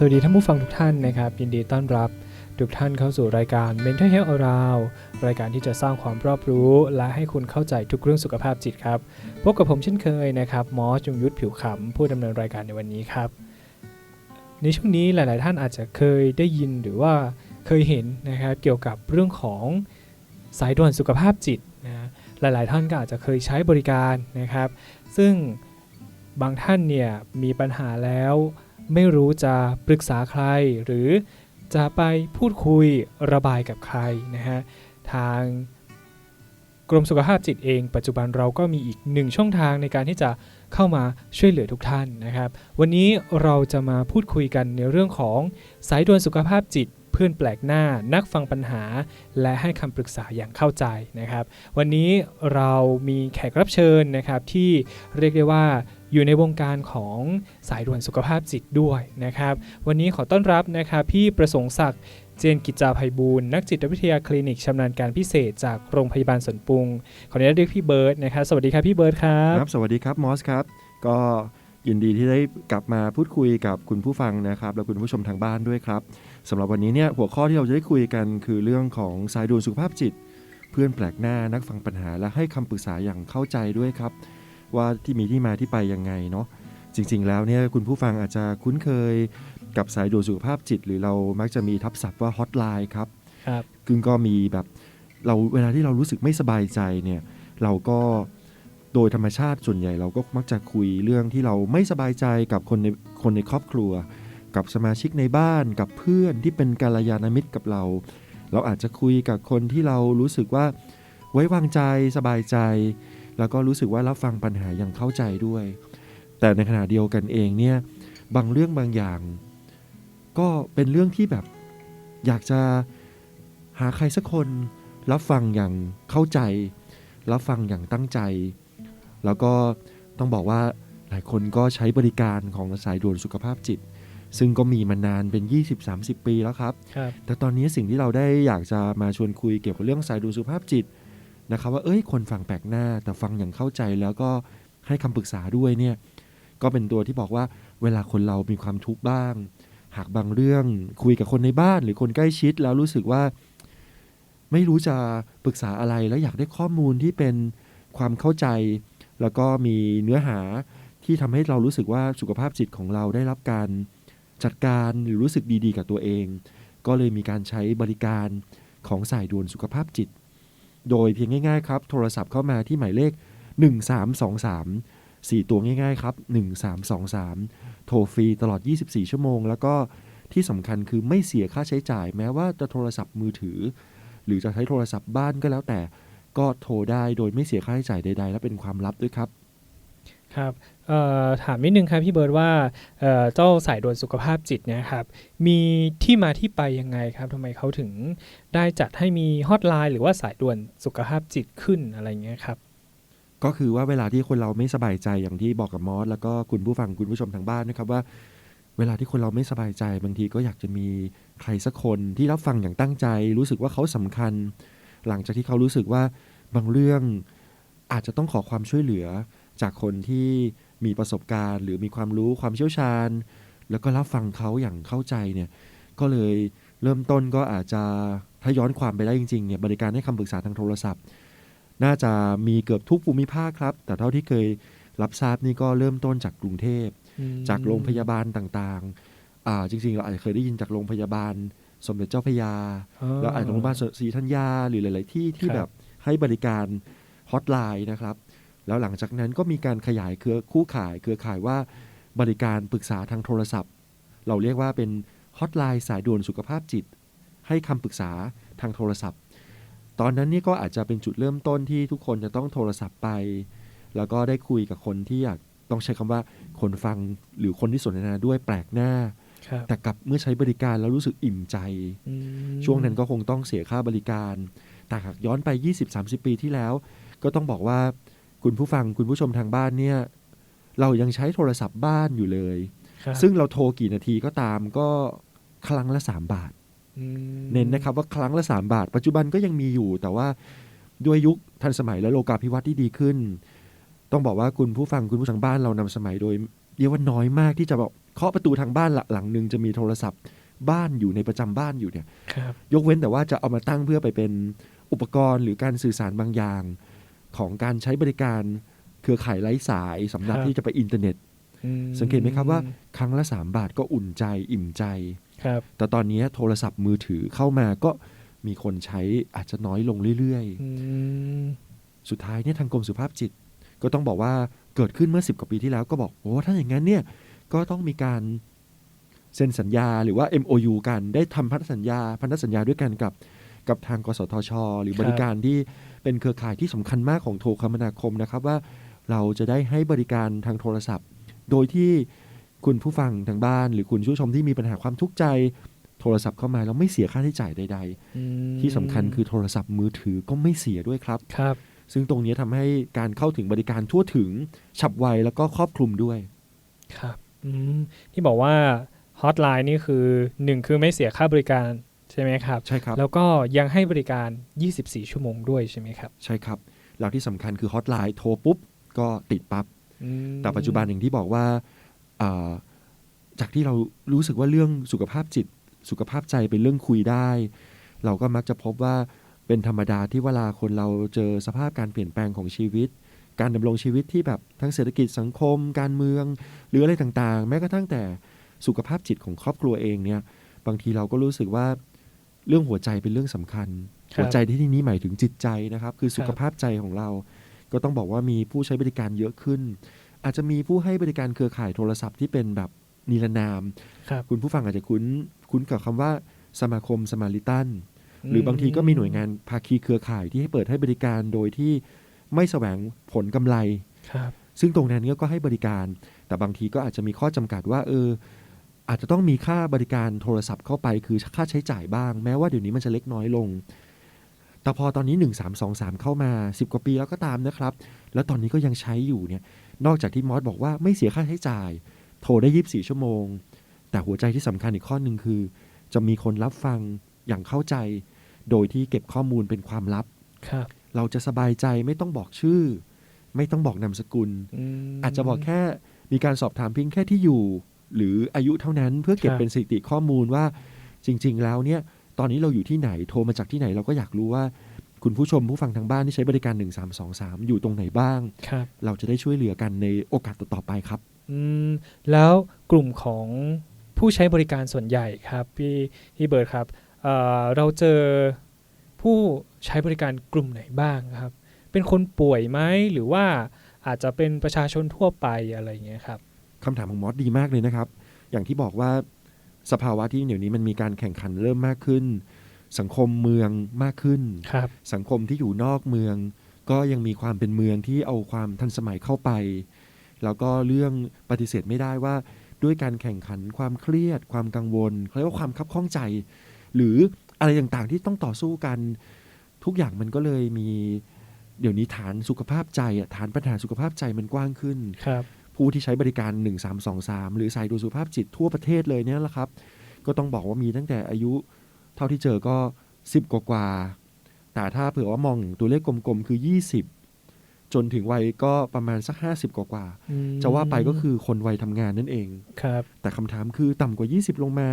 สวัสดีท่านผู้ฟังทุกท่านนะครับยินดีต้อนรับทุกท่านเข้าสู่รายการ Mental Health Around รายการที่จะสร้างความรอบรู้ และให้คุณเข้าใจทุกเรื่องสุขภาพจิตครับพบกับผมเช่นเคยนะครับหมอจงยุทธผิวขำผู้ดำเนินรายการในวันนี้ครับ ในช่วงนี้หลาย ๆ ท่านอาจจะเคยได้ยินหรือว่าเคยเห็นนะครับเกี่ยวกับเรื่องของสายด่วนสุขภาพจิตนะหลาย ๆ ท่านก็อาจจะเคยใช้บริการนะครับ ซึ่งบางท่านเนี่ยมีปัญหาแล้ว ไม่รู้จะปรึกษาใคร หรือจะไปพูดคุยระบายกับใครนะฮะทางกรมสุขภาพจิตเอง ปัจจุบันเราก็มีอีกหนึ่งช่องทางในการที่จะเข้ามาช่วยเหลือทุกท่านนะครับ วันนี้เราจะมาพูดคุยกันในเรื่องของสายด่วนสุขภาพจิต เพื่อนแปลกหน้า นักฟังปัญหา และให้คำปรึกษาอย่างเข้าใจนะครับ วันนี้เรามีแขกรับเชิญนะครับที่เรียกได้ว่า อยู่ในวงการของสายด่วนสุขภาพจิตด้วยนะครับ วันนี้ขอต้อนรับนะครับพี่ประสงค์ศักดิ์เจนกิจจาภัยบูลย์นักจิตวิทยาคลินิกชำนาญการพิเศษจากโรงพยาบาลสวนปรุง ขออนุญาตเรียกพี่เบิร์ดนะครับสวัสดีครับพี่เบิร์ดครับครับ สวัสดีครับมอสครับ ก็ยินดีที่ได้กลับมาพูดคุยกับคุณผู้ฟังนะครับ และคุณผู้ชมทางบ้านด้วยครับสำหรับวันนี้เนี่ยหัวข้อที่เราจะได้คุยกันคือเรื่องของสายด่วนสุขภาพจิต เพื่อนแปลกหน้านักฟังปัญหาและให้คำปรึกษาอย่างเข้าใจด้วยครับ ว่าที่มีที่มาที่ไปยังไงเนาะจริง ๆ แล้วเนี่ยคุณผู้ฟังอาจจะคุ้นเคยกับสายด่วนสุขภาพจิต หรือเรามักจะมีทับศัพท์ว่าฮอตไลน์ครับครับซึ่งก็มีแบบเราเวลาที่เรารู้สึกไม่สบายใจเนี่ยเราก็โดยธรรมชาติส่วนใหญ่เราก็มักจะคุยเรื่องที่เราไม่สบายใจกับคนในคนในครอบครัว กับสมาชิกในบ้านกับเพื่อนที่เป็นกาลยานามิตรกับเรา เราอาจจะคุยกับคนที่เรารู้สึกว่าไว้วางใจสบายใจ แล้วก็รู้สึกว่ารับฟังปัญหาอย่างเข้าใจด้วย แต่ในขณะเดียวกันเองเนี่ยบางเรื่องบางอย่าง ก็เป็นเรื่องที่แบบอยากจะหาใครสักคน รับฟังอย่างเข้าใจ รับฟังอย่างตั้งใจ แล้วก็ต้องบอกว่าหลายคนก็ใช้บริการของสายด่วนสุขภาพจิต ซึ่งก็มีมานานเป็น 20-30 ปีแล้วครับครับแต่ตอนนี้สิ่งที่เราได้อยากจะมาชวนคุยเกี่ยวกับเรื่องสายดูสุขภาพจิต นะครับว่าเอ้ยคนฟังแปลกหน้า แต่ฟังอย่างเข้าใจแล้วก็ให้คำปรึกษาด้วยเนี่ยก็เป็นตัวที่บอกว่าเวลาคนเรามีความทุกข์บ้าง หากบางเรื่องคุยกับคนในบ้านหรือคนใกล้ชิดแล้วรู้สึกว่า ไม่รู้จะปรึกษาอะไรแล้วอยากได้ข้อมูลที่เป็นความเข้าใจ แล้วก็มีเนื้อหาที่ทำให้เรารู้สึกว่าสุขภาพจิตของเราได้รับการจัดการหรือรู้สึกดีๆ กับตัวเอง ก็เลยมีการใช้บริการของสายด่วนสุขภาพจิต โดยเพียงง่ายๆครับ โทรศัพท์เข้ามาที่หมายเลข 1323 4 ตัวง่ายๆครับ 1323 โทรฟรีตลอด 24 ชั่วโมง แล้วก็ที่สำคัญคือไม่เสียค่าใช้จ่าย แม้ว่าจะโทรศัพท์มือถือ หรือจะใช้โทรศัพท์บ้านก็แล้วแต่ ก็โทรได้โดยไม่เสียค่าใช้จ่ายใดๆ และเป็นความลับด้วยครับ ครับถามนิดนึงครับพี่เบิร์ดว่าเจ้าสายด่วนสุขภาพจิตเนี่ยครับมีที่มาที่ไปยังไงครับทำไมเขาถึงได้จัดให้มีฮอตไลน์หรือว่าสายด่วนสุขภาพจิตขึ้นอะไรเงี้ยครับก็คือว่าเวลาที่คนเราไม่สบายใจอย่างที่บอกกับมอสแล้วก็คุณผู้ฟังคุณผู้ชมทางบ้านนะครับว่า เวลาที่คนเราไม่สบายใจ บางทีก็อยากจะมีใครสักคนที่รับฟังอย่างตั้งใจ รู้สึกว่าเขาสำคัญ หลังจากที่เขารู้สึกว่าบางเรื่องอาจจะต้องขอความช่วยเหลือ จากคนที่มีประสบการณ์ หรือมีความรู้ความเชี่ยวชาญ แล้วก็รับฟังเขาอย่างเข้าใจเนี่ยก็เลยเริ่มต้นก็อาจจะถ้าย้อนความไปได้จริงๆเนี่ยบริการให้คำปรึกษาทางโทรศัพท์ น่าจะมีเกือบทุกภูมิภาคครับ แต่เท่าที่เคยรับทราบนี่ก็เริ่มต้นจากกรุงเทพอืมจากโรงพยาบาลต่างๆอ่าจริงๆ เราอาจจะเคยได้ยินจากโรงพยาบาล สมเด็จเจ้าพระยา แล้วอาจจะโรงพยาบาลศรีธัญญาหรือหลาย ๆ ที่ที่ครับแบบให้บริการฮอตไลน์นะครับ แล้วหลังจากนั้นก็มีการขยายเครือคู่ข่าย เครือข่ายว่าบริการปรึกษาทางโทรศัพท์ เราเรียกว่าเป็นฮอตไลน์สายด่วนสุขภาพจิต ให้คำปรึกษาทางโทรศัพท์ ตอนนั้นนี่ก็อาจจะเป็นจุดเริ่มต้นที่ทุกคนจะต้องโทรศัพท์ไป แล้วก็ได้คุยกับคนที่อยากต้องใช้คำว่าคนฟังหรือคนที่สนทนาด้วยแปลกหน้าครับแต่กลับเมื่อใช้บริการแล้วรู้สึกอิ่มใจอืมช่วงนั้นก็คงต้องเสียค่าบริการ แต่หากย้อนไป 20-30 ปีที่แล้ว ก็ต้องบอกว่า คุณผู้ฟังคุณผู้ชมทางบ้านเนี่ย เรายังใช้โทรศัพท์บ้านอยู่เลยครับซึ่งเราโทรกี่นาทีก็ตามก็ครั้งละ3บาทอืมเน้นนะครับว่าครั้งละ3บาท ปัจจุบันก็ยังมีอยู่ แต่ว่าด้วยยุคทันสมัยและโลกาภิวัตน์ที่ดีขึ้น ต้องบอกว่าคุณผู้ฟังคุณผู้ชมทางบ้านเรานำสมัยโดยเรียกว่าน้อยมากที่จะบอกเคาะประตูทางบ้านหลังหนึ่งจะมีโทรศัพท์บ้านอยู่ในประจำบ้านอยู่เนี่ยครับยกเว้นแต่ว่าจะเอามาตั้งเพื่อไปเป็นอุปกรณ์หรือการสื่อสารบางอย่าง ของการใช้บริการเครือข่ายไร้สายสำหรับครับ ที่จะไปอินเทอร์เน็ต อืสังเกตไหมครับว่าครั้งละ 3 บาทก็อุ่นใจอิ่มใจ ครับแต่ตอนนี้โทรศัพท์มือถือเข้ามาก็มีคนใช้อาจจะน้อยลงเรื่อยอืมๆ สุดท้ายเนี่ยทางกรมสุขภาพจิต ก็ต้องบอกว่าเกิดขึ้นเมื่อ 10 กว่าปีที่แล้วก็บอกโอ้ถ้าอย่างนั้นเนี่ยก็ต้องมีการเซ็นสัญญาหรือว่า MOU กันได้ทำพันธสัญญาพันธสัญญาด้วยกันกับ กับทางกสทช หรือบริการที่ เป็นเครือข่ายที่สำคัญมากของโทรคมนาคมนะครับว่าเราจะได้ให้บริการทางโทรศัพท์ โดยที่คุณผู้ฟังทางบ้าน หรือคุณผู้ชมที่มีปัญหาความทุกข์ใจ โทรศัพท์เข้ามาแล้วไม่เสียค่าใช้จ่ายใดอืมๆที่สำคัญคือโทรศัพท์มือถือก็ไม่เสียด้วยครับครับ ซึ่งตรงนี้ทำให้การเข้าถึงบริการทั่วถึงฉับไวแล้วก็ครอบคลุมด้วยครับอืมที่บอกว่าฮอตไลน์นี่คือหนึ่งคือไม่เสียค่าบริการใช่ไหมครับ ใช่ครับ แล้วก็ยังให้บริการ 24 ชั่วโมงด้วยใช่ไหมครับ ใช่ครับแล้วที่สำคัญคือฮอตไลน์โทรปุ๊บ ก็ติดปับ๊บอืมแต่ปัจจุบันอย่างที่บอกว่าอ่า จากที่เรารู้สึกว่าเรื่องสุขภาพจิต สุขภาพใจเป็นเรื่องคุยได้ เราก็มักจะพบว่าเป็นธรรมดาที่เวลาคนเราเจอสภาพการเปลี่ยนแปลงของชีวิต การดำรงชีวิตที่แบบทั้งเศรษฐกิจสังคม การเมือง หรืออะไรต่างๆ แม้กระทั่งแต่สุขภาพจิตของครอบครัวเองเนี่ยบางทีเราก็รู้สึกว่า เรื่องหัวใจเป็นเรื่องสำคัญครับหัวใจที่ที่นี้หมายถึงจิตใจนะครับ คือสุขภาพใจของเรา ก็ต้องบอกว่ามีผู้ใช้บริการเยอะขึ้น อาจจะมีผู้ให้บริการเครือข่ายโทรศัพท์ที่เป็นแบบนิรนามครับคุณผู้ฟังอาจจะคุ้นคุ้นกับคำว่าสมาคมสมาริตันหรือบางทีก็มีหน่วยงานภาคีเครือข่ายที่ให้เปิดให้บริการโดยที่ไม่แสวงผลกำไรครับซึ่งตรงนั้นก็ให้บริการ แต่บางทีก็อาจจะมีข้อจำกัดว่าเออ อาจจะต้องมีค่าบริการโทรศัพท์เข้าไปคือค่าใช้จ่ายบ้าง แม้ว่าเดี๋ยวนี้มันจะเล็กน้อยลง แต่พอตอนนี้ 1323 เข้ามา 10 กว่าปีแล้วก็ตามนะครับ แล้วตอนนี้ก็ยังใช้อยู่เนี่ยนอกจากที่มอสบอกว่าไม่เสียค่าใช้จ่าย โทรได้ 24 ชั่วโมง แต่หัวใจที่สำคัญอีกข้อหนึ่งคือ จะมีคนรับฟังอย่างเข้าใจ โดยที่เก็บข้อมูลเป็นความลับครับ เราจะสบายใจไม่ต้องบอกชื่อ ไม่ต้องบอกนามสกุลมอาจจะบอกแค่มีการสอบถามเพียงแค่ที่อยู่ หรืออายุเท่านั้นเพื่อเก็บครับเป็นสถิติข้อมูลว่าจริง ๆ แล้วเนี่ยตอนนี้เราอยู่ที่ไหนโทรมาจากที่ไหนเราก็อยากรู้ว่า คุณผู้ชมผู้ฟังทางบ้านที่ใช้บริการ 1323 อยู่ตรงไหนบ้างครับเราจะได้ช่วยเหลือกันในโอกาสต่อๆไปครับอืมแล้วกลุ่มของผู้ใช้บริการส่วนใหญ่ครับพี่พี่เบิร์ดครับเอ่อเราเจอผู้ใช้บริการกลุ่มไหนบ้างครับ เป็นคนป่วยไหมหรือว่าอาจจะเป็นประชาชนทั่วไปอะไรอย่างเงี้ยครับ คำถามของมอสดีมากเลยนะครับ อย่างที่บอกว่าสภาวะที่เดี๋ยวนี้มันมีการแข่งขันเริ่มมากขึ้น สังคมเมืองมากขึ้นครับสังคมที่อยู่นอกเมือง ก็ยังมีความเป็นเมืองที่เอาความทันสมัยเข้าไป แล้วก็เรื่องปฏิเสธไม่ได้ว่าด้วยการแข่งขันความเครียด ความกังวลเขาเรียกว่าความคับข้องใจ หรืออะไรต่างๆที่ต้องต่อสู้กัน ทุกอย่างมันก็เลยมีเดี๋ยวนี้ฐานสุขภาพใจอะฐานปัญหาสุขภาพใจมันกว้างขึ้นครับ ผู้ที่ใช้บริการ 1323 หรือสายดูสุขภาพจิตทั่วประเทศเลยเนี่ยแหละครับ ก็ต้องบอกว่ามีตั้งแต่อายุเท่าที่เจอก็ 10 กว่ากว่าๆแต่ถ้าเผื่อว่ามองตัวเลขกลมๆ คือ 20 จนถึงวัยก็ประมาณสัก 50 กว่ากว่าอืมๆจะว่าไปก็คือคนวัยทำงานนั่นเองครับ แต่คำถามคือต่ำกว่า 20 ลงมา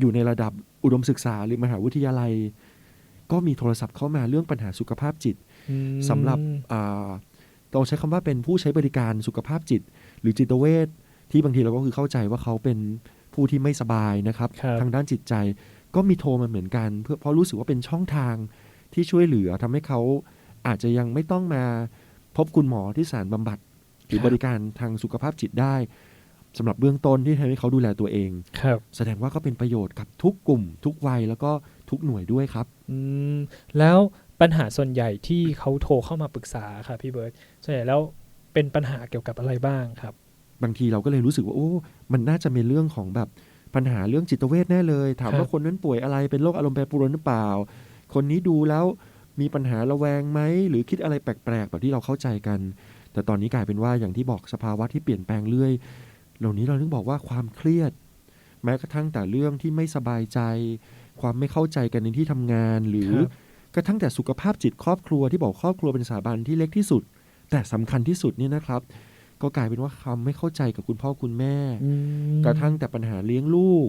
อยู่ในระดับอุดมศึกษาหรือมหาวิทยาลัย ก็มีโทรศัพท์เข้ามาเรื่องปัญหาสุขภาพจิตอืมสำหรับอ่า เราใช้คำว่าเป็นผู้ใช้บริการสุขภาพจิต หรือจิตเวชที่บางทีเราก็คือเข้าใจว่าเขาเป็นผู้ที่ไม่สบายนะครับครับทางด้านจิตใจก็มีโทรมาเหมือนกัน เพื่อเพราะรู้สึกว่าเป็นช่องทางที่ช่วยเหลือทำให้เขาอาจจะยังไม่ต้องมาพบคุณหมอที่สถารบำบัดหรือบริการทางสุขภาพจิตได้สำหรับเบื้องต้นที่ทำให้เขาดูแลตัวเองครับแสดงว่าก็เป็นประโยชน์กับทุกกลุ่ม ทุกวัยแล้วก็ทุกหน่วยด้วยครับอืมแล้ว ปัญหาส่วนใหญ่ที่เขาโทรเข้ามาปรึกษาครับพี่เบิร์ดส่วนใหญ่แล้วเป็นปัญหาเกี่ยวกับอะไรบ้างครับ บางทีเราก็เลยรู้สึกว่าโอ้มันน่าจะเป็นเรื่องของแบบปัญหาเรื่องจิตเวชแน่เลย ถามครับว่าคนนั้นป่วยอะไรเป็นโรคอารมณ์แปรปรวนหรือเปล่า คนนี้ดูแล้วมีปัญหาระแวงไหมหรือคิดอะไรแปลกๆแบบที่เราเข้าใจกัน แต่ตอนนี้กลายเป็นว่าอย่างที่บอกสภาวะที่เปลี่ยนแปลงเรื่อย เหล่านี้เราถึงบอกว่าความเครียด แม้กระทั่งแต่เรื่องที่ไม่สบายใจ ความไม่เข้าใจกันในที่ทำงานหรือครับก ระทั่งแต่สุขภาพจิตครอบครัวที่บอกครอบครัวเป็นสถาบันที่เล็กที่สุด แต่สำคัญที่สุดเนี่ยนะครับ ก็กลายเป็นว่าคำไม่เข้าใจกับคุณพ่อคุณแม่อืมกระทั่งแต่ปัญหาเลี้ยงลูก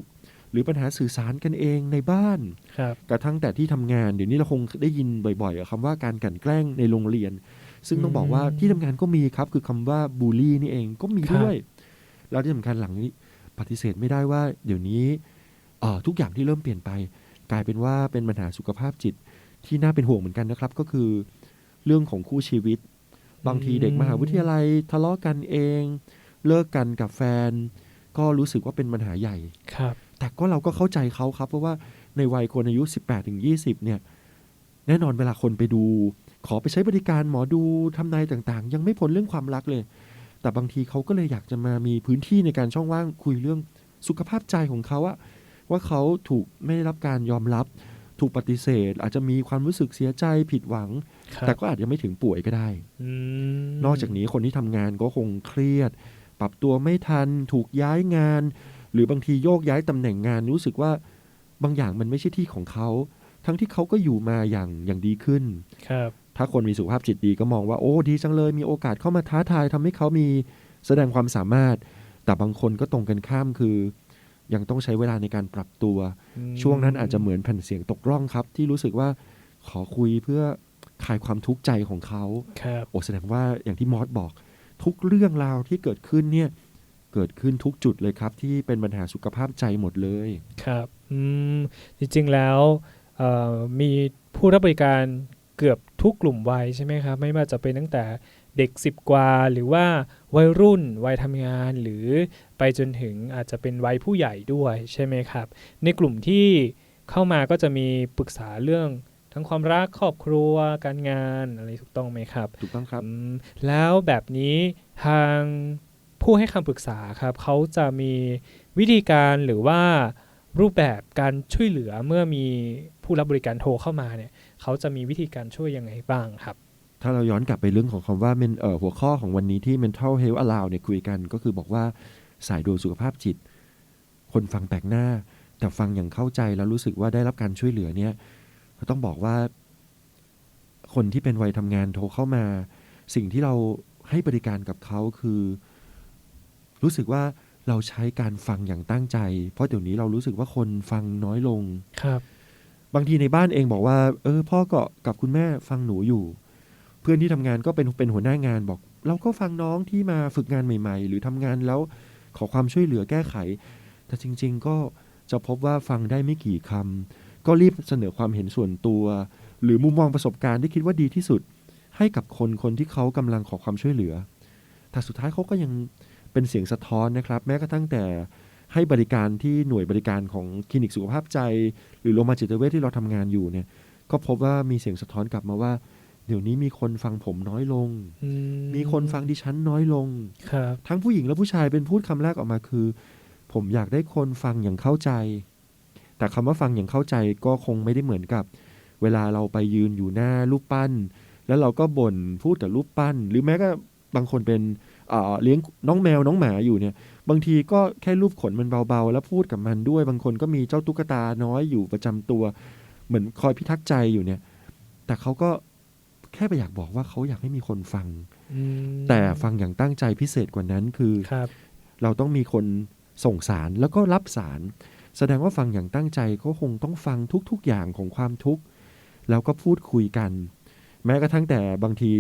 หรือปัญหาสื่อสารกันเองในบ้านครับกระทั่งแต่ที่ทำงานเดี๋ยวนี้เราคงได้ยินบ่อยๆอะคำว่าการกลั่นแกล้งในโรงเรียน ซึ่งต้องบอกว่าอืมที่ทำงานก็มีครับ คือคำว่าบูลลี่นี่เองก็มีครับด้วยแล้วที่สำคัญหลังนี้ปฏิเสธไม่ได้ว่า เดี๋ยวนี้เอ่อทุกอย่างที่เริ่มเปลี่ยนไป กลายเป็นว่าเป็นปัญหาสุขภาพจิต ที่น่าเป็นห่วงเหมือนกันนะครับ ก็คือเรื่องของคู่ชีวิต บางทีเด็กมหาวิทยาลัยทะเลาะกันเอง เลิกกันกับแฟน ก็รู้สึกว่าเป็นปัญหาใหญ่ครับ แต่ก็เราก็เข้าใจเขาครับ เพราะว่าในวัยคนอายุ 18ถึง20เนี่ยแน่นอนเวลาคนไปดู ขอไปใช้บริการหมอดูทำนายต่างๆ ยังไม่พ้นเรื่องความรักเลย แต่บางทีเขาก็เลยอยากจะมามีพื้นที่ในการช่องว่างคุยเรื่องสุขภาพใจของเขาอะว่าเขาถูกไม่ได้รับการยอมรับ ถูกปฏิเสธ อาจจะมีความรู้สึกเสียใจผิดหวังครับแต่ก็อาจจะไม่ถึงป่วยก็ได้อืมนอกจากนี้คนที่ทำงานก็คงเครียด ปรับตัวไม่ทัน ถูกย้ายงาน หรือบางทีโยกย้ายตำแหน่งงานรู้สึกว่าบางอย่างมันไม่ใช่ที่ของเขา ทั้งที่เขาก็อยู่มาอย่างอย่างดีขึ้นครับถ้าคนมีสุขภาพจิตดีก็มองว่าโอ้ดีจังเลยมีโอกาสเข้ามาท้าทายทำให้เขามีแสดงความสามารถ แต่บางคนก็ตรงกันข้ามคือ ยังต้องใช้เวลาในการปรับตัวอืมช่วงนั้นอาจจะเหมือนแผ่นเสียงตกร่องครับ ที่รู้สึกว่าขอคุยเพื่อคลายความทุกข์ใจของเขาครับโอ้แสดงว่าอย่างที่มอสบอก ทุกเรื่องราวที่เกิดขึ้นเนี่ยเกิดขึ้นทุกจุดเลยครับ ที่เป็นปัญหาสุขภาพใจหมดเลยครับอืมจริงๆแล้วเอ่อมีผู้รับบริการเกือบทุกกลุ่มวัยใช่ไหมครับ ไม่ว่าจะเป็นตั้งแต่เด็ก 10 กว่าหรือว่า วัยรุ่นวัยทำงานหรือไปจนถึงอาจจะเป็นวัยผู้ใหญ่ด้วยใช่ไหมครับ ในกลุ่มที่เข้ามาก็จะมีปรึกษาเรื่องทั้งความรักครอบครัวการงานอะไรถูกต้องไหมครับ ถูกต้องครับอืมแล้วแบบนี้ทางผู้ให้คำปรึกษาครับเขาจะมีวิธีการหรือว่ารูปแบบการช่วยเหลือเมื่อมีผู้รับบริการโทรเข้ามาเนี่ยเขาจะมีวิธีการช่วยยังไงบ้างครับ ถ้าเราย้อนกลับไปเรื่องของคำว่า men เอ่อหัวข้อของวันนี้ที่ mental health allow เนี่ยคุยกัน ก็คือบอกว่าสายดูสุขภาพจิต คนฟังแปลกหน้า แต่ฟังอย่างเข้าใจแล้วรู้สึกว่าได้รับการช่วยเหลือเนี่ยก็ต้องบอกว่า คนที่เป็นวัยทำงานโทรเข้ามา สิ่งที่เราให้บริการกับเขาคือ รู้สึกว่าเราใช้การฟังอย่างตั้งใจ เพราะเดี๋ยวนี้เรารู้สึกว่าคนฟังน้อยลงครับ บางทีในบ้านเองบอกว่า เออ พ่อก็กับคุณแม่ฟังหนูอยู่เพื่อนที่ทำงานก็เป็นเป็นหัวหน้างานบอก เราก็ฟังน้องที่มาฝึกงานใหม่ ๆ หรือทำงานแล้วขอความช่วยเหลือแก้ไข แต่จริง ๆ ก็จะพบว่าฟังได้ไม่กี่คำก็รีบเสนอความเห็นส่วนตัว หรือมุมมองประสบการณ์ที่คิดว่าดีที่สุด ให้กับคนคนที่เขากำลังขอความช่วยเหลือ แต่สุดท้ายเขาก็ยังเป็นเสียงสะท้อนนะครับ แม้กระทั่งแต่ให้บริการที่หน่วยบริการของคลินิกสุขภาพใจ หรือโรงพยาบาลจิตเวชที่เราทำงานอยู่เนี่ยก็พบว่ามีเสียงสะท้อนกลับมาว่า เดี๋ยวนี้มีคนฟังผมน้อยลงอืมีคนฟังดิฉันน้อยลง ครับ ทั้งผู้หญิงและผู้ชายเป็นพูดคำแรกออกมาคือ ผมอยากได้คนฟังอย่างเข้าใจ แต่คำว่าฟังอย่างเข้าใจก็คงไม่ได้เหมือนกับ เวลาเราไปยืนอยู่หน้ารูปปั้น แล้วเราก็บ่นพูดแต่รูปปั้น หรือแม้ก็บางคนเป็นเอ่อเลี้ยงน้องแมวน้องหมาอยู่เนี่ย บางทีก็แค่รูปขนมันเบาๆ แล้วพูดกับมันด้วย บางคนก็มีเจ้าตุ๊กตาน้อยอยู่ประจำตัว เหมือนคอยพิทักษ์ใจอยู่เนี่ย แต่เขาก็ แค่ไปอยากบอกว่าเขาอยากให้มีคนฟังอืมแต่ฟังอย่างตั้งใจพิเศษกว่านั้นคือครับเราต้องมีคนส่งสารแล้วก็รับสาร แสดงว่าฟังอย่างตั้งใจก็คงต้องฟังทุก ๆ อย่างของความทุกข์แล้วก็พูดคุยกัน แม้กระทั่งแต่บางที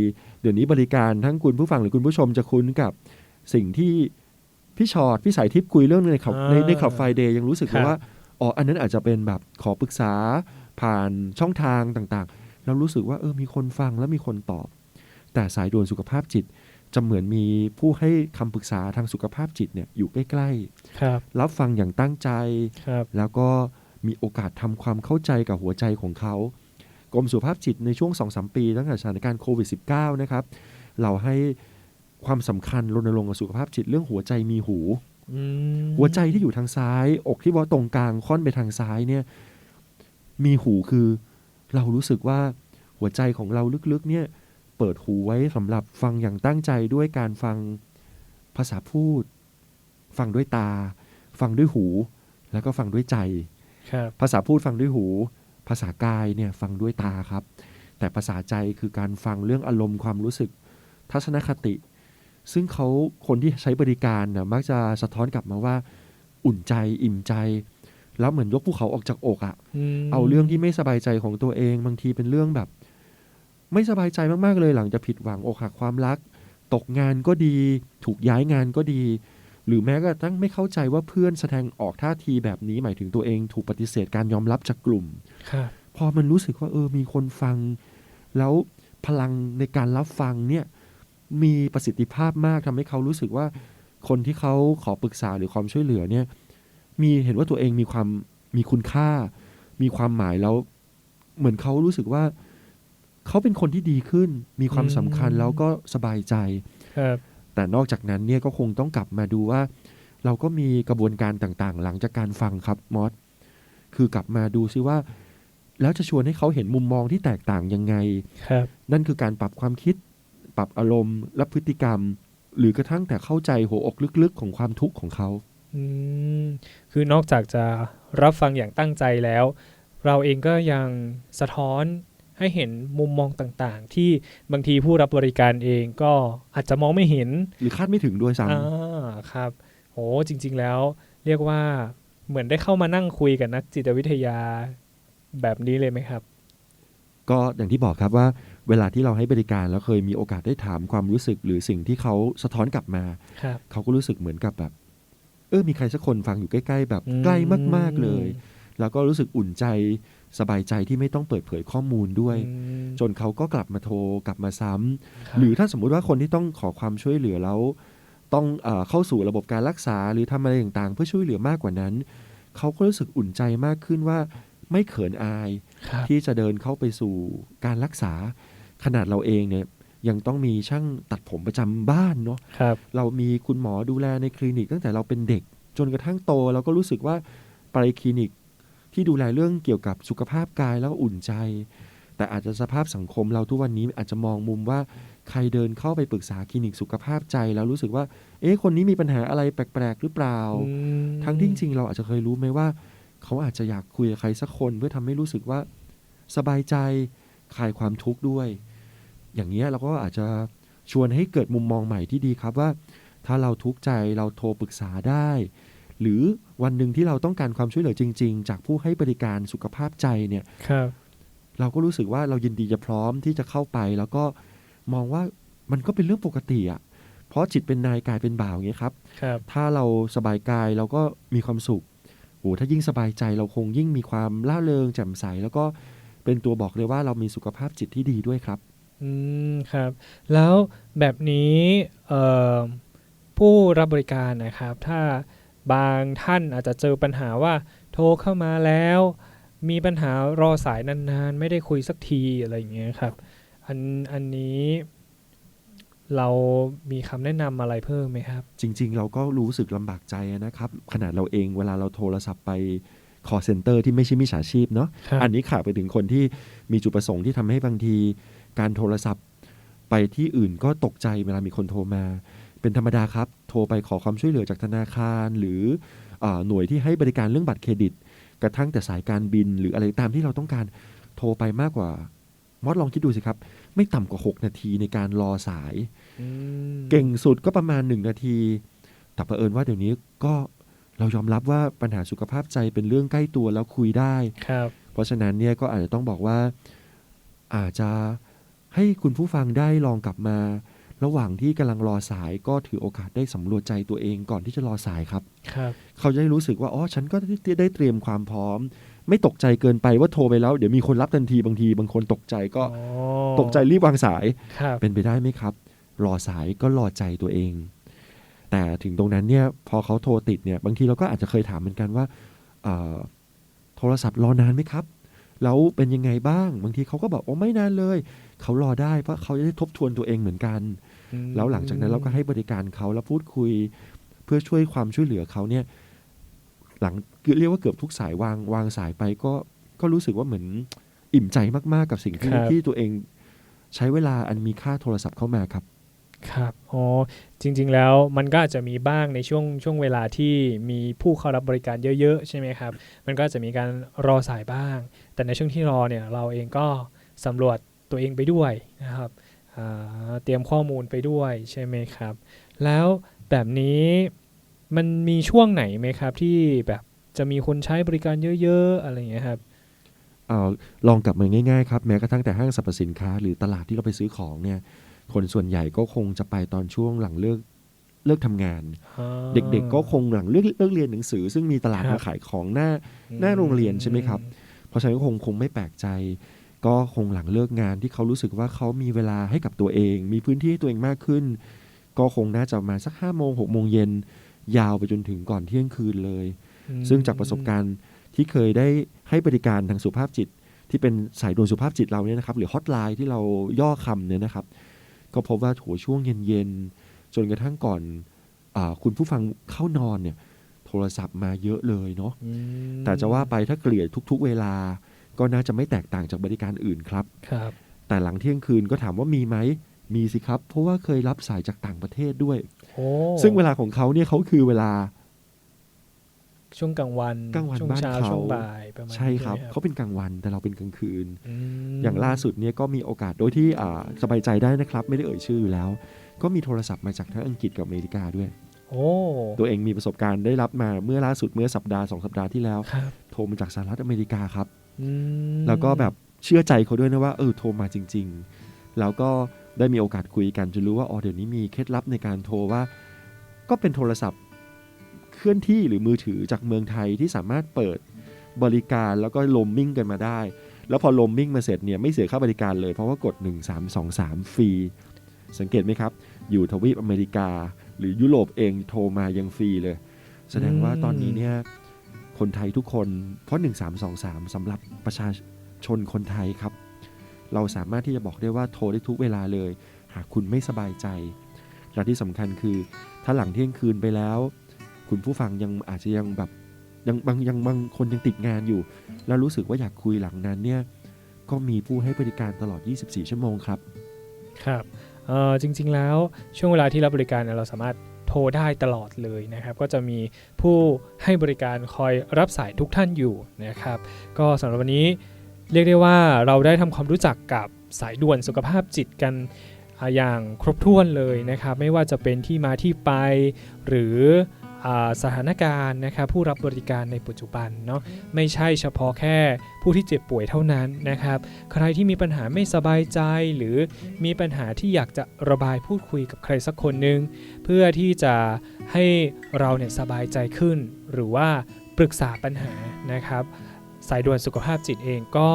เดี๋ยวนี้บริการทั้งคุณผู้ฟังหรือคุณผู้ชมจะคุ้นกับสิ่งที่พี่ชอดพี่สายทิพย์คุยเรื่องในขับอ่าในในขับไฟเดย์ยังรู้สึกครับว่าอ๋ออันนั้นอาจจะเป็นแบบขอปรึกษาผ่านช่องทางต่าง ๆเรารู้สึกว่าเออมีคนฟังและมีคนตอบ แต่สายด่วนสุขภาพจิตจะเหมือนมีผู้ให้คำปรึกษาทางสุขภาพจิตเนี่ยอยู่ใกล้ๆครับรับฟังอย่างตั้งใจครับแล้วก็มีโอกาสทำความเข้าใจกับหัวใจของเขา กรมสุขภาพจิตในช่วง 2-3 ปีตั้งแต่สถานการณ์โควิด -19 นะครับ เราให้ความสำคัญรณรงค์กับสุขภาพจิตเรื่องหัวใจมีหูอืมหัวใจที่อยู่ทางซ้าย อกที่ว่าตรงกลางค่อนไปทางซ้ายเนี่ย มีหูคือ เรารู้สึกว่าหัวใจของเราลึกๆเนี่ยเปิดหูไว้สำหรับฟังอย่างตั้งใจด้วยการฟังภาษาพูด ฟังด้วยตา ฟังด้วยหู แล้วก็ฟังด้วยใจครับภาษาพูดฟังด้วยหู ภาษากายเนี่ยฟังด้วยตาครับ แต่ภาษาใจคือการฟังเรื่องอารมณ์ความรู้สึก ทัศนคติ ซึ่งเขาคนที่ใช้บริการนะมักจะสะท้อนกลับมาว่า อุ่นใจอิ่มใจ แล้วเหมือนยกภูเขาออกจากอกอะมเอาเรื่องที่ไม่สบายใจของตัวเอง บางทีเป็นเรื่องแบบ ไม่สบายใจมากๆเลยหลังจะผิดหวังอกหักความรัก ตกงานก็ดี ถูกย้ายงานก็ดี หรือแม้กระทั่งไม่เข้าใจว่าเพื่อนแสดงออกท่าทีแบบนี้หมายถึงตัวเอง ถูกปฏิเสธการยอมรับจากกลุ่มครับพอมันรู้สึกว่าเออมีคนฟัง แล้วพลังในการรับฟังเนี่ยมีประสิทธิภาพมากทำให้เขารู้สึกว่าคนที่เขาขอปรึกษาหรือความช่วยเหลือเนี่ย มีเห็นว่าตัวเองมีความมีคุณค่า มีความหมายแล้ว เหมือนเขารู้สึกว่าเขาเป็นคนที่ดีขึ้น มีความสำคัญอืมแล้วก็สบายใจครับแต่นอกจากนั้นเนี่ยก็คงต้องกลับมาดูว่า เราก็มีกระบวนการต่างๆ หลังจากการฟังครับมอสคือกลับมาดูซิว่า แล้วจะชวนให้เขาเห็นมุมมองที่แตกต่างยังไงครับ นั่นคือการปรับความคิด ปรับอารมณ์และพฤติกรรม หรือกระทั่งแต่เข้าใจหัวอกลึกๆ ของความทุกข์ของเขา อืมคือนอกจากจะรับฟังอย่างตั้งใจแล้ว เราเองก็ยังสะท้อนให้เห็นมุมมองต่างๆ ที่บางทีผู้รับบริการเองก็อาจจะมองไม่เห็นหรือคาดไม่ถึงด้วยซ้อ่าครับโหจริง ๆ แล้ว เรียกว่าเหมือนได้เข้ามานั่งคุยกับนักจิตวิทยาแบบนี้เลยไหมครับำก็อย่างที่บอกครับว่าเวลาที่เราให้บริการแล้วเคยมีโอกาสได้ถามความรู้สึกหรือสิ่งที่เขาสะท้อนกลับมา ครับ เขาก็รู้สึกเหมือนกับแบบ เออมีใครสักคนฟังอยู่ใกล้ๆ แบบอืมใกล้มากๆเลย แล้วก็รู้สึกอุ่นใจสบายใจที่ไม่ต้องเปิดเผยข้อมูลด้วยอืมจนเขาก็กลับมาโทรกลับมาซ้ำคบหรือถ้าสมมุติว่าคนที่ต้องขอความช่วยเหลือแล้ว ต้องเออเข้าสู่ระบบการรักษาหรือทำอะไรต่างๆ เพื่อช่วยเหลือมากกว่านั้น เขาก็รู้สึกอุ่นใจมากขึ้นว่าไม่เขินอายครับที่จะเดินเข้าไปสู่การรักษาขนาดเราเองเนี่ย ยังต้องมีช่างตัดผมประจำบ้านเนาะครับ เรามีคุณหมอดูแลในคลินิก ตั้งแต่เราเป็นเด็กจนกระทั่งโตเราก็รู้สึกว่าไปคลินิกที่ดูแลเรื่องเกี่ยวกับสุขภาพกายแล้วก็อุ่นใจ แต่อาจจะสภาพสังคมเราทุกวันนี้อาจจะมองมุมว่าใครเดินเข้าไปปรึกษาคลินิกสุขภาพใจแล้วรู้สึกว่า เอ๊ะคนนี้มีปัญหาอะไรแปลกๆหรือเปล่าอืมทั้งที่จริงๆเราอาจจะเคยรู้ไหมว่า เขาอาจจะอยากคุยกับใครสักคนเพื่อทำให้รู้สึกว่าสบายใจคลายความทุกข์ด้วย อย่างเงี้ยเราก็อาจจะชวนให้เกิดมุมมองใหม่ที่ดีครับว่า ถ้าเราทุกข์ใจเราโทรปรึกษาได้ หรือวันหนึ่งที่เราต้องการความช่วยเหลือจริง ๆ จากผู้ให้บริการสุขภาพใจเนี่ยครับ เราก็รู้สึกว่าเรายินดีจะพร้อมที่จะเข้าไป แล้วก็มองว่ามันก็เป็นเรื่องปกติอะเพราะจิตเป็นนายกายเป็นบ่าวอย่างเงี้ยครับครับ ถ้าเราสบายกายเราก็มีความสุขโอ้ถ้ายิ่งสบายใจเราคงยิ่งมีความล่าเริงแจ่มใส แล้วก็เป็นตัวบอกเลยว่าเรามีสุขภาพจิตที่ดีด้วยครับ อืมครับ แล้วแบบนี้เอ่อผู้รับบริการนะครับ ถ้าบางท่านอาจจะเจอปัญหาว่าโทรเข้ามาแล้ว มีปัญหารอสายนานๆ ไม่ได้คุยสักทีอะไรอย่างเงี้ยครับ อันอันนี้เรามีคำแนะนำอะไรเพิ่มไหมครับ จริง ๆ เราก็รู้สึกลำบากใจนะครับ ขนาดเราเองเวลาเราโทรศัพท์ไป call center ที่ไม่ใช่มิจฉาชีพเนาะครับ อันนี้ขาดไปถึงคนที่มีจุดประสงค์ที่ทำให้บางที การโทรศัพท์ ไปที่อื่นก็ตกใจเวลามีคนโทรมา เป็นธรรมดาครับ โทรไปขอความช่วยเหลือจากธนาคาร หรืออาหน่วยที่ให้บริการเรื่องบัตรเครดิต กระทั่งแต่สายการบิน หรืออะไรตามที่เราต้องการโทรไปมากกว่ามอดลองคิดดูสิครับ ไม่ต่ำกว่า 6 นาทีในการรอสายอืมเก่งสุดก็ประมาณ 1 นาที แต่เผอิญว่าเดี๋ยวนี้ก็เรายอมรับว่าปัญหาสุขภาพใจเป็นเรื่องใกล้ตัวแล้วคุยได้ ครับ เพราะฉะนั้นเนี่ยก็อาจจะต้องบอกว่าอาจจะ ให้คุณผู้ฟังได้ลองกลับมา ระหว่างที่กำลังรอสายก็ถือโอกาสได้สำรวจใจตัวเองก่อนที่จะรอสายครับ ครับ เขาจะได้รู้สึกว่าอ๋อฉันก็ได้ได้เตรียมความพร้อม ไม่ตกใจเกินไปว่าโทรไปแล้ว เดี๋ยวมีคนรับทันทีบางที บางคนตกใจก็อ๋อตกใจรีบวางสาย ครับ เป็นไปได้ไหมครับ รอสายก็รอใจตัวเอง แต่ถึงตรงนั้นเนี่ยพอเขาโทรติดเนี่ยบางทีเราก็อาจจะเคยถามเหมือนกันว่าเอ่อโทรศัพท์รอนานไหมครับ แล้วเป็นยังไงบ้าง บางทีเขาก็บอกโอ้ไม่นานเลย เขารอได้เพราะเขาจะได้ทบทวนตัวเองเหมือนกันอืมแล้วหลังจากนั้นเราก็ให้บริการเขาแล้วพูดคุย เพื่อช่วยความช่วยเหลือเขาเนี่ย หลังเรียกว่าเกือบทุกสายวางวางสายไปก็ก็รู้สึกว่าเหมือนอิ่มใจมากๆกับสิ่งที่ครับที่ตัวเองใช้เวลาอันมีค่าโทรศัพท์เข้ามาครับ ครับอ๋อจริง ๆ แล้วมันก็อาจจะมีบ้างในช่วงช่วงเวลาที่มีผู้เข้ารับบริการเยอะ ๆ ใช่ไหมครับ มันก็จะมีการรอสายบ้าง แต่ในช่วงที่รอเนี่ยเราเองก็สำรวจตัวเองไปด้วยนะครับเตรียมข้อมูลไปด้วยใช่ไหมครับ แล้วแบบนี้มันมีช่วงไหนไหมครับ ที่แบบจะมีคนใช้บริการเยอะ ๆ อะไรอย่างเงี้ยครับอาลองกลับมาง่ายๆครับแม้กระทั่งแต่ห้างสรรพสินค้า หรือตลาดที่เราไปซื้อของเนี่ย คนส่วนใหญ่ก็คงจะไปตอนช่วงหลังเลิกเลิกทำงาน เด็กๆก็คงหลังเลิกเลิกเรียนหนังสือ ซึ่งมีตลาดครับมาขายของหน้าหน้าโรงเรียนใช่ไหมครับ เพราะฉะนั้นก็คงคงไม่แปลกใจ ก็คงหลังเลิกงานที่เขารู้สึกว่าเขามีเวลาให้กับตัวเอง มีพื้นที่ให้ตัวเองมากขึ้น ก็คงน่าจะประมาสักห้าโมงหกโมงเย็นยาวไปจนถึงก่อนเที่ยงคืนเลยอืมซึ่งจากประสบการณ์ที่เคยได้ให้บริการทางสุขภาพจิต ที่เป็นสายด่วนสุขภาพจิตเราเนี่ยนะครับ หรือฮอตไลน์ที่เราย่อคำเนี่ยนะครับ ก็พบว่าโถช่วงเย็นๆ จนกระทั่งก่อนอาคุณผู้ฟังเข้านอนเนี่ยโทรศัพท์มาเยอะเลยเนาะอืมแต่จะว่าไปถ้าเกลี่ยทุก ๆ เวลา ก็น่าจะไม่แตกต่างจากบริการอื่นครับครับ แต่หลังเที่ยงคืนก็ถามว่ามีไหมมีสิครับ เพราะว่าเคยรับสายจากต่างประเทศด้วยโอ้ซึ่งเวลาของเขาเนี่ยเขาคือเวลา ช่วงกลางวันกลางวันช่วงบ้านเช้าเขาช่วงบ่ายประมาณใช่ครับนี้ไหมเขาเป็นกลางวันแต่เราเป็นกลางคืนอืมอย่างล่าสุดเนี่ยก็มีโอกาสโดยที่อ่าสบายใจได้นะครับ ไม่ได้เอ่ยชื่ออยู่แล้ว ก็มีโทรศัพท์มาจากทั้งอังกฤษกับอเมริกาด้วยโอ้ตัวเองมีประสบการณ์ได้รับมาเมื่อล่าสุดเมื่อสัปดาห์สองสัปดาห์ที่แล้วครับโทรมาจากสหรัฐอเมริกาครับอืมแล้วก็แบบเชื่อใจเขาด้วยนะว่าเออโทรมาจริง ๆ แล้วก็ได้มีโอกาสคุยกันจนรู้ว่าอ๋อเดี๋ยวนี้มีเคล็ดลับในการโทรว่า ก็เป็นโทรศัพท์ เคลื่อนที่หรือมือถือจากเมืองไทยที่สามารถเปิดบริการแล้วก็โลมมิ่งกันมาได้ แล้วพอโลมมิ่งมาเสร็จเนี่ยไม่เสียค่าบริการเลยเพราะว่ากด 1323 ฟรี สังเกตไหมครับ อยู่ทวีปอเมริกา หรือยุโรปเองโทรมายังฟรีเลย แสดงว่าตอนนี้เนี่ยคนไทยทุกคนเพราะ 1323สำหรับประชาชนคนไทยครับ เราสามารถที่จะบอกได้ว่าโทรได้ทุกเวลาเลย หากคุณไม่สบายใจและที่สำคัญคือ ถ้าหลังเที่ยงคืนไปแล้ว คุณผู้ฟังยังอาจจะยังแบบยังบางยังบางคนยังติดงานอยู่ แล้วรู้สึกว่าอยากคุยหลังนั้นเนี่ยก็มีผู้ให้บริการตลอด 24 ชั่วโมงครับครับจริงๆแล้วช่วงเวลาที่รับบริการเราสามารถโทรได้ตลอดเลยนะครับ ก็จะมีผู้ให้บริการคอยรับสายทุกท่านอยู่นะครับ ก็สำหรับวันนี้เรียกได้ว่าเราได้ทำความรู้จักกับสายด่วนสุขภาพจิตกันอย่างครบถ้วนเลยนะครับ ไม่ว่าจะเป็นที่มาที่ไปหรือ สถานการณ์นะครับผู้รับบริการในปัจจุบันเนาะไม่ใช่เฉพาะแค่ผู้ที่เจ็บป่วยเท่านั้นนะครับ ใครที่มีปัญหาไม่สบายใจหรือมีปัญหาที่อยากจะระบายพูดคุยกับใครสักคนหนึ่งเพื่อที่จะให้เราเนี่ยสบายใจขึ้น หรือว่าปรึกษาปัญหานะครับ สายด่วนสุขภาพจิตเองก็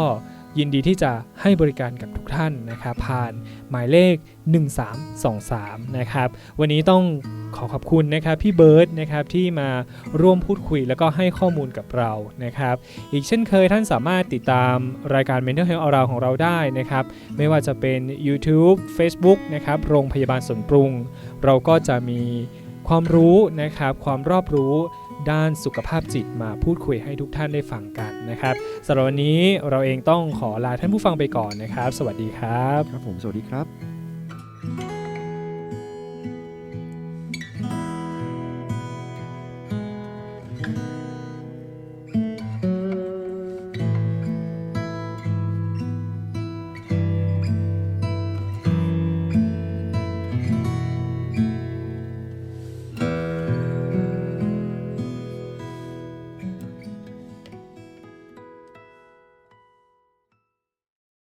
ยินดีที่จะให้บริการกับทุกท่านนะครับผ่านหมายเลข 1323 นะครับ วันนี้ต้องขอขอบคุณนะครับพี่เบิร์ดนะครับที่มาร่วมพูดคุยแล้วก็ให้ข้อมูลกับเรานะครับ อีกเช่นเคยท่านสามารถติดตามรายการ Mental Health Around ของเราได้นะครับ ไม่ว่าจะเป็น YouTube Facebook นะครับโรงพยาบาลสนปรุง เราก็จะมีความรู้นะครับความรอบรู้ ด้านสุขภาพจิตมาพูดคุยให้ทุกท่านได้ฟังกันนะครับสำหรับวันนี้เราเองต้องขอลาท่านผู้ฟังไปก่อนนะครับ สวัสดีครับ ครับผมสวัสดีครับ